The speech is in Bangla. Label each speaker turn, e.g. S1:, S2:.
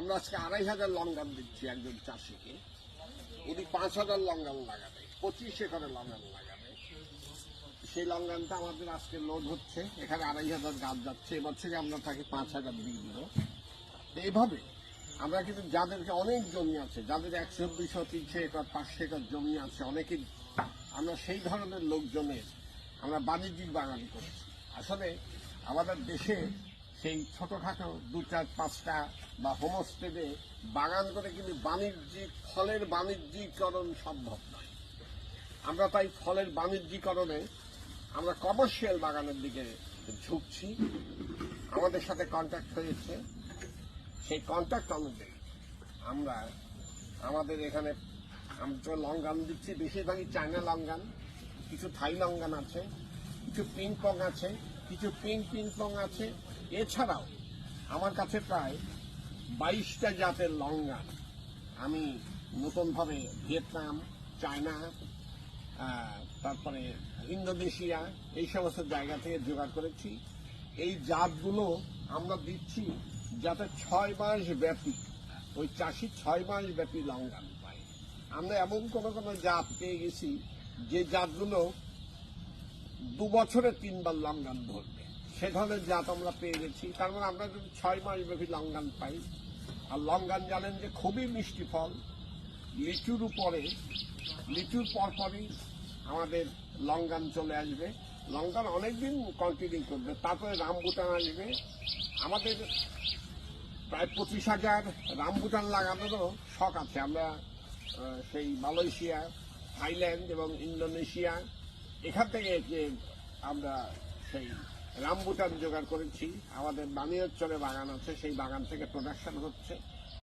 S1: আমরা আজকে আড়াই হাজার লঙ্গান দিচ্ছি একজন চাষিকে। উনি পাঁচ হাজার লঙ্গান লাগাবে, পঁচিশ একরে লঙ্গান লাগাবে। সেই লঙ্গানটা আমাদের আজকে লোড হচ্ছে, এখানে আড়াই হাজার গাছ যাচ্ছে, এবার থেকে আমরা তাকে পাঁচ হাজার দিয়ে দিব। এইভাবে আমরা কিন্তু যাদেরকে অনেক জমি আছে, যাদের একশো দুইশো তিনশো একর, পাঁচশো একর জমি আছে অনেকেই আমরা সেই ধরনের লোকজনের আমরা বাণিজ্যিক বাগান করছি। আসলে আমাদের দেশে সেই ছোটখাটো দু চার পাঁচটা বা হোমস্টেডে বাগান করে কিন্তু বাণিজ্যিক, ফলের বাণিজ্যিকরণ সম্ভব নয়। আমরা তাই ফলের বাণিজ্যিকরণে আমরা কমার্শিয়াল বাগানের দিকে ঝুঁকছি। আমাদের সাথে কন্ট্যাক্ট হয়েছে। সেই কন্ট্যাক্ট অনুযায়ী আমরা আমাদের এখানে আমরা লঙ্গান দিচ্ছি। বেশিরভাগই চায়না লঙ্গান, কিছু থাই লঙ্গান আছে, কিছু পিং পং আছে, কিছু পিং পিং পং আছে এছাড়াও আমার কাছে প্রায় বাইশটা জাতের লঙ্গান আমি নতুনভাবে ভিয়েতনাম, চায়না তারপরে ইন্দোনেশিয়া এই সমস্ত জায়গা থেকে জোগাড় করেছি। এই জাতগুলো আমরা দিচ্ছি যাতে ছয় মাস ব্যাপী, ওই চাষি ছয় মাস ব্যাপী লঙ্ঘন পায়। আমরা এমন কোন কোন জাত পেয়ে গেছি যে জাতগুলো দু বছরে তিনবার লঙ্ঘন ধরবে। সে ধরনের জাত আমরা পেয়ে গেছি। তার মানে আমরা যদি ছয় মাস ব্যাপী লঙ্গান পাই, আর লঙ্ঘন জানেন যে খুবই মিষ্টি ফল। লিচুর উপরে, লিচুর পরপরই আমাদের লঙ্গান চলে আসবে। লঙ্কান অনেকদিন কন্টিনিউ করবে। তারপরে রামবুটান আসবে। আমাদের প্রায় পঁচিশ হাজার রামবুটান লাগানোরও শখ আছে। আমরা সেই মালয়েশিয়া, থাইল্যান্ড এবং ইন্দোনেশিয়া, এখান থেকে যে আমরা সেই রামবুটান জোগাড় করেছি। আমাদের বানিয়াচরে বাগান আছে সেই বাগান থেকে প্রোডাকশন হচ্ছে।